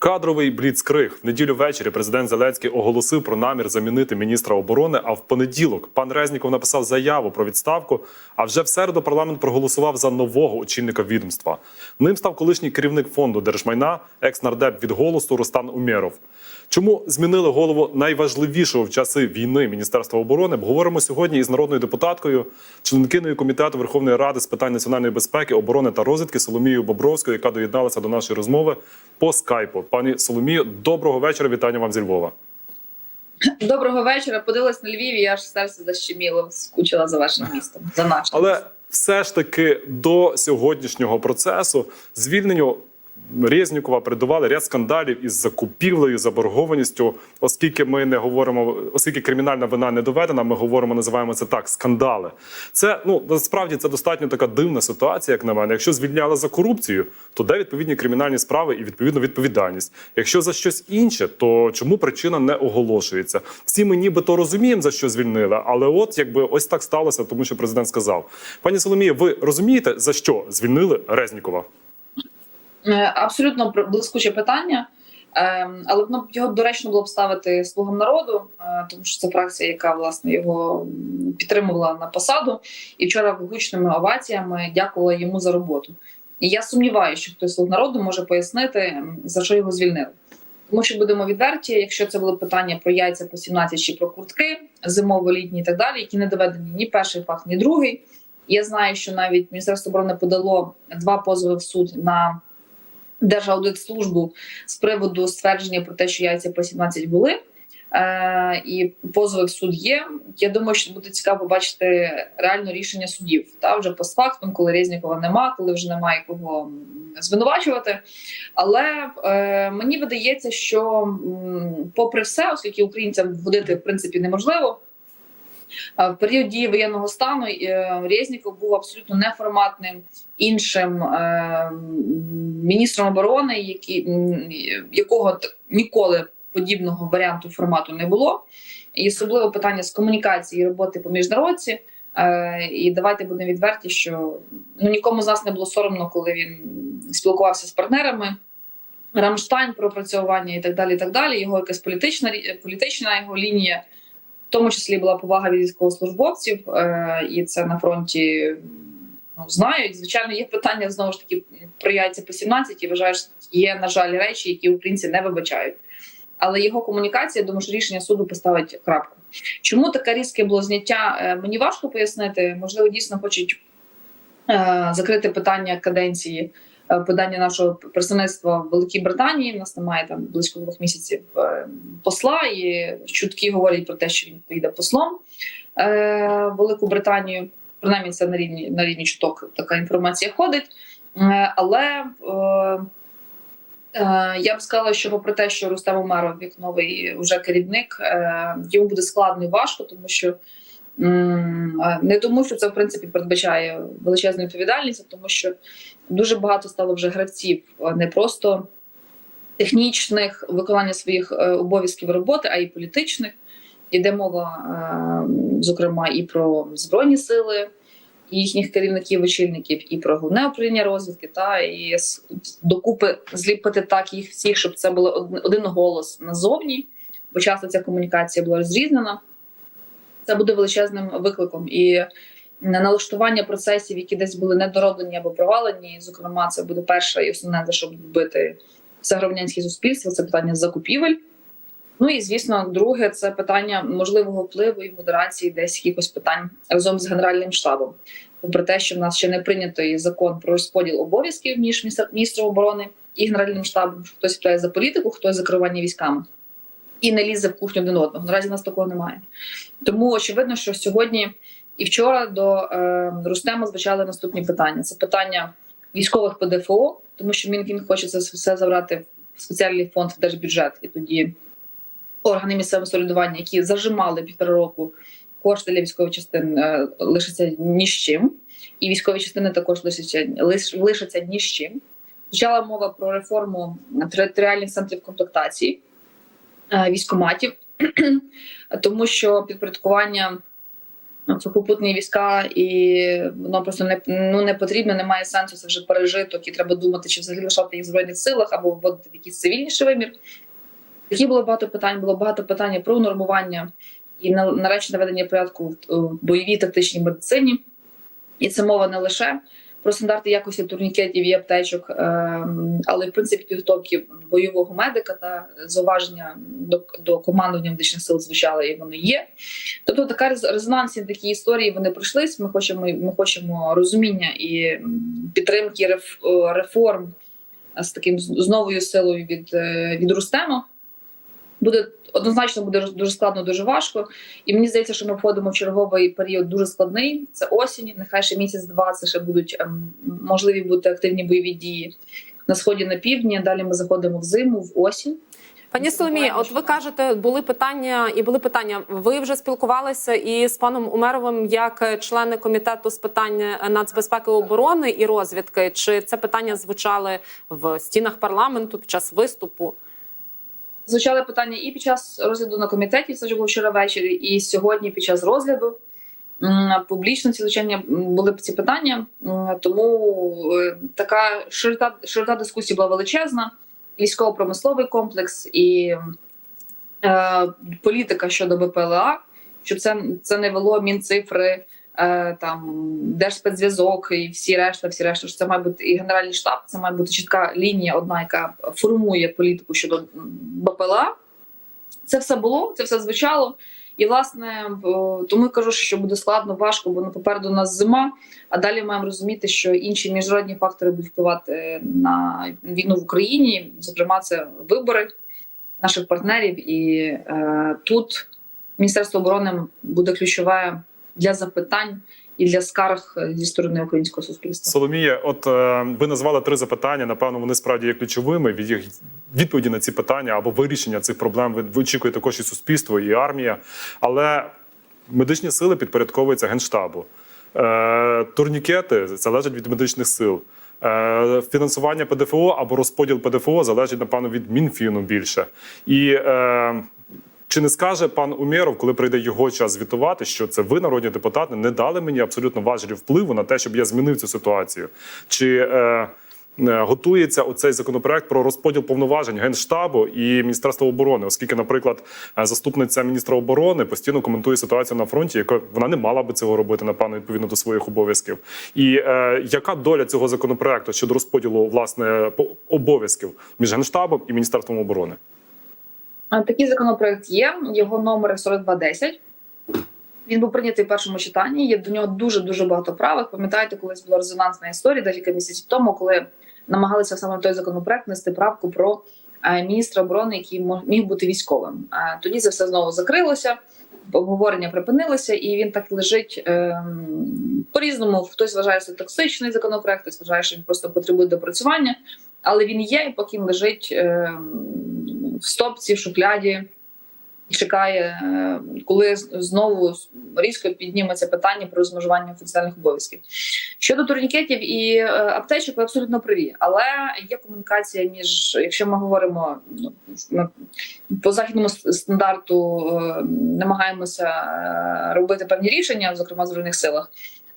Кадровий бліцкриг в неділю ввечері президент Зеленський оголосив про намір замінити міністра оборони. А в понеділок пан Резніков написав заяву про відставку. А вже в середу парламент проголосував за нового очільника відомства. Ним став колишній керівник фонду держмайна, екс-нардеп від голосу Рустан Умєров. Чому змінили голову найважливішого в часи війни Міністерства оборони? Обговоримо сьогодні із народною депутаткою, членкиною комітету Верховної Ради з питань національної безпеки, оборони та розвідки Соломією Бобровською, яка доєдналася до нашої розмови по скайпу. Пані Соломію, доброго вечора. Вітання вам зі Львова. Доброго вечора. Подивилась на Львів, і аж серце защеміло, скучила за вашим містом. За нашим. Але все ж таки до сьогоднішнього процесу звільненню Резнікова передували ряд скандалів із закупівлею, заборгованістю, оскільки ми не говоримо, оскільки кримінальна вина не доведена, ми говоримо, називаємо це так скандали. Це ну насправді це достатньо така дивна ситуація, як на мене. Якщо звільняли за корупцію, то де відповідні кримінальні справи і відповідно відповідальність. Якщо за щось інше, то чому причина не оголошується? Всі ми нібито розуміємо за що звільнили, але от якби ось так сталося, тому що президент сказав. Пані Соломія, ви розумієте за що звільнили Резнікова? Е, Абсолютно блискуче питання, Ем, але воно його доречно було б ставити слугам народу, е, тому що це фракція, яка власне його підтримувала на посаду, і вчора гучними оваціями дякувала йому за роботу. І я сумніваюся, що хтось слуг народу може пояснити, за що його звільнили. Тому що будемо відверті, якщо це було питання про яйця по 17 чи про куртки, зимово-літні і так далі, які не доведені ні перший факт, ні другий. Я знаю, що навіть Міністерство оборони подало два позови в суд на Держаудитслужбу з приводу ствердження про те, що яйця по 17 були. Е, і позови в суд є. Я думаю, що буде цікаво побачити реально рішення судів. Та вже постфактум, коли Резнікова нема, коли вже немає кого звинувачувати. Але е, мені видається, що попри все, оскільки українцям вгодити в принципі неможливо. А В період дії воєнного стану е, Резніков був абсолютно неформатним іншим е, міністром оборони, які, якого ніколи подібного варіанту формату не було. І особливо питання з комунікації і роботи по міжнародці. Е, і давайте будемо відверті, що ну нікому з нас не було соромно, коли він спілкувався з партнерами. Рамштайн, пропрацювання і так далі. і так далі. Його якась політична політична його лінія, тому числі була повага від військовослужбовців, е, і це на фронті ну, знають. Звичайно, є питання знову ж таки про яйця по 17 і вважаю, є, на жаль, речі, які українці не вибачають. Але його комунікація, думаю, що рішення суду поставить крапку. Чому таке різке було зняття? е, Мені важко пояснити. Можливо, дійсно хочуть е, закрити питання каденції подання нашого представництва в Великій Британії. У нас немає там близько двох місяців е, посла, і чутки говорять про те, що він поїде послом е, в Велику Британію. Принаймні, це на рівні на рівні чуток така інформація ходить. Е, Але е, Е, Я б сказала, що попри те, що Рустем Умеров, як новий вже керівник, е, йому буде складно і важко, тому що е, не тому, що це в принципі передбачає величезну відповідальність, а тому що дуже багато стало вже гравців, не просто технічних виконання своїх е, обов'язків роботи, а й політичних. Іде мова, е, зокрема, і про збройні сили, їхніх керівників, очільників, і про головне управління розвідки, та і докупи зліпити так їх всіх, щоб це було один голос назовні, бо часто ця комунікація була розрізнена. Це буде величезним викликом. І налаштування процесів, які десь були недороблені або провалені. Зокрема, це буде перше і основне, за що буде бити все громадянське суспільство. Це питання закупівель. Ну і звісно, друге це питання можливого впливу і модерації десь якихось питань разом з генеральним штабом. Попри те, що в нас ще не прийнятий закон про розподіл обов'язків між міністр- міністром оборони і генеральним штабом. що Хтось відповідає за політику, хтось за керування військами і не лізе в кухню один одного. Наразі нас такого немає. Тому очевидно, що сьогодні і вчора до е, Рустема звучали наступні питання: це питання військових ПДФО, тому що Мінфін хоче це все забрати в спеціальний фонд в держбюджет, і тоді органи місцевого самоврядування, які зажимали півтора року кошти для військових частин, е, лишаться ні з чим, і військові частини також лишаться, лиш, лишаться ні з чим. Почала мова про реформу територіальних центрів комплектації військоматів, тому що підпорядкування сухопутні війська, і воно просто не ну не потрібно, немає сенсу. Це вже пережиток, і треба думати, чи взагалі лишати їх в збройних силах або вводити в якийсь цивільніший вимір. Такі було багато питань. Було багато питань про нормування і на- нарешті наведення порядку в бойовій тактичній медицині. І це мова не лише про стандарти якості турнікетів і аптечок, ем, але в принципі підготовки бойового медика та зауваження до, до командування медичних сил звучали, і вони є. Тобто така рез- резонансні такі історії вони пройшлись. Ми хочемо, ми хочемо розуміння і підтримки реф-реформ з таким з новою силою від, е, від Рустема. Буде однозначно буде дуже складно, дуже важко. І мені здається, що ми входимо в черговий період дуже складний. Це осінь. Нехай ще місяць-два це ще будуть ем, можливі бути активні бойові дії на сході на півдні. Далі ми заходимо в зиму, в осінь. Пані Соломія, от ви кажете, були питання і були питання. Ви вже спілкувалися і з паном Умеровим як члени комітету з питань нацбезпеки, оборони і розвідки. Чи це питання звучали в стінах парламенту під час виступу? Звучали питання і під час розгляду на комітеті, це вже було вчора ввечері, і сьогодні під час розгляду. Публічно ці звичайно були б ці питання, тому е, така широта, широта дискусії була величезна. Військово-промисловий комплекс і е, політика щодо БПЛА, щоб це, це не вело мінцифри, там держспецзв'язок і всі решта, всі решта. Що це має бути і генеральний штаб, це має бути чітка лінія, одна, яка формує політику щодо БПЛА. Це все було, це все звучало. І власне тому я кажу, що буде складно, важко, бо попереду у нас зима. А далі маємо розуміти, що інші міжнародні фактори будуть впливати на війну в Україні. Зокрема, це вибори наших партнерів. І е, тут Міністерство оборони буде ключове для запитань і для скарг е, зі сторони українського суспільства. Соломія, от е, ви назвали три запитання. Напевно, вони справді є ключовими. Від їх відповіді на ці питання або вирішення цих проблем ви, ви очікуєте також і суспільство, і армія. Але медичні сили підпорядковуються генштабу. Е, турнікети залежать від медичних сил. Е, Фінансування ПДФО або розподіл ПДФО залежить, напевно, від Мінфіну більше. І е, чи не скаже пан Умєров, коли прийде його час звітувати, що це ви, народні депутати, не дали мені абсолютно важелі впливу на те, щоб я змінив цю ситуацію? Чи е, е, готується оцей законопроект про розподіл повноважень генштабу і міністерства оборони, оскільки, наприклад, е, заступниця міністра оборони постійно коментує ситуацію на фронті, яка вона не мала би цього робити, напевно, відповідно до своїх обов'язків. І е, яка доля цього законопроекту щодо розподілу власне обов'язків між генштабом і міністерством оборони? Такий законопроект є. Його номер 4210. Він був прийнятий в першому читанні. Є до нього дуже дуже багато правок. Пам'ятаєте, колись була резонансна історія декілька місяців тому, коли намагалися саме той законопроект нести правку про е, міністра оборони, який міг бути військовим. А тоді це все знову закрилося. Обговорення припинилося, і він так лежить ем, по-різному. Хтось вважає, це токсичний законопроект, хтось вважає, що він просто потребує допрацювання. Але він є, і поки лежить ем, в стопці, в шухляді, чекає, е, коли знову різко підніметься питання про розмежування офіціальних обов'язків. Щодо турнікетів і е, аптечок, ви абсолютно праві. Але є комунікація між, якщо ми говоримо ну, ми по західному стандарту, е, намагаємося робити певні рішення, зокрема в збройних силах.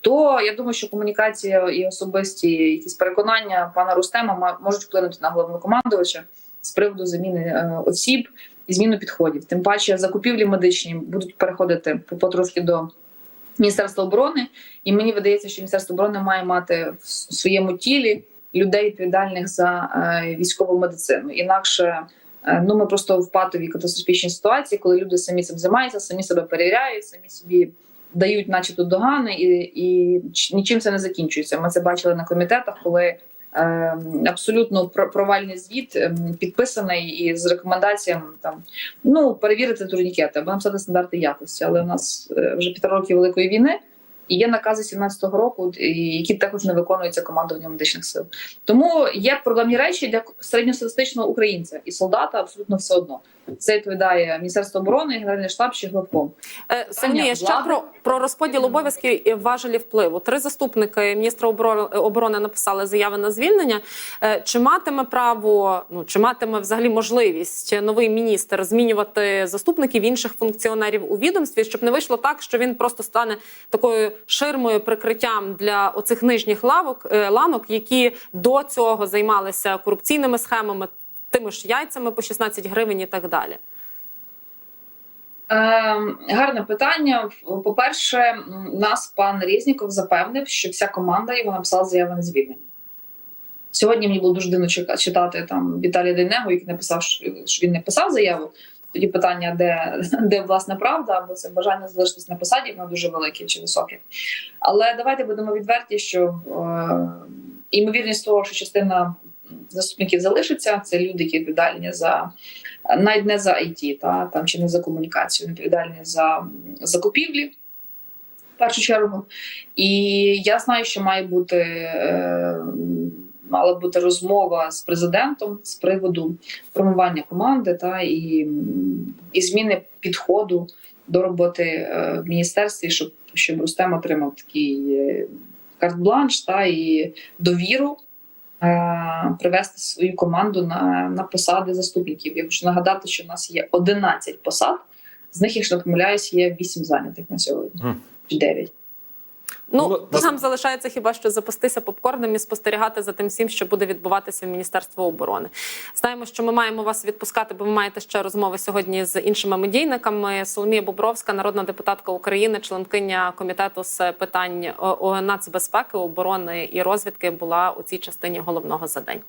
То я думаю, що комунікація і особисті якісь переконання пана Рустема ма- можуть вплинути на головнокомандувача з приводу заміни е, осіб і зміну підходів. Тим паче закупівлі медичні будуть переходити по- потрошки до Міністерства оборони, і мені видається, що Міністерство оборони має мати в своєму тілі людей відповідальних за е, військову медицину. Інакше е, ну ми просто в патовій катастрофічній ситуації, коли люди самі цим займаються, самі себе перевіряють, самі собі дають, начебто, догани, і, і нічим це не закінчується. Ми це бачили на комітетах, коли абсолютно провальний звіт е, підписаний і з рекомендаціями там ну перевірити турнікети або написати стандарти якості. Але у нас е, вже півтора роки великої війни. І є накази 17-го року, і- які також не виконуються командуванням медичних сил. Тому є проблемні речі для середньостатистичного українця і солдата абсолютно все одно. Це відповідає Міністерство оборони, Генеральний штаб чи главком. Е, Соломія, ще влади. про, про розподіл обов'язків і важелі впливу. Три заступники міністра оборони написали заяви на звільнення. Е, Чи матиме право, ну чи матиме взагалі можливість новий міністр змінювати заступників інших функціонерів у відомстві, щоб не вийшло так, що він просто стане такою ширмою прикриттям для оцих нижніх лавок е, ланок, які до цього займалися корупційними схемами, тими ж яйцями по 16 гривень і так далі. Ем, гарне питання. По-перше, нас пан Резніков запевнив, що вся команда його написала заяви на звільнення. Сьогодні мені було дуже дивно читати там Віталія Дейнего, який написав, що він не писав заяву. Тоді питання, де, де власне правда, або це бажання залишитись на посаді, воно дуже велике чи високе. Але давайте будемо відверті, що е, імовірність того, що частина заступників залишиться, це люди, які відповідальні за навіть не за IT, та там чи не за комунікацію, відповідальні за закупівлі. В першу чергу, і я знаю, що має бути е, мала бути розмова з президентом з приводу формування команди та і, і зміни підходу до роботи е, в міністерстві, щоб, щоб Рустем отримав такий е, карт-бланш та і довіру е, привести свою команду на, на посади заступників. Я хочу нагадати, що в нас є 11 посад, з них, якщо не помиляюсь, є 8 зайнятих на сьогодні чи 9. Ну, Ну, нас- нам залишається хіба що запастися попкорном і спостерігати за тим всім, що буде відбуватися в Міністерстві оборони. Знаємо, що ми маємо вас відпускати, бо ви маєте ще розмови сьогодні з іншими медійниками. Соломія Бобровська, народна депутатка України, членкиня комітету з питань нацбезпеки, оборони і розвідки, була у цій частині головного за день.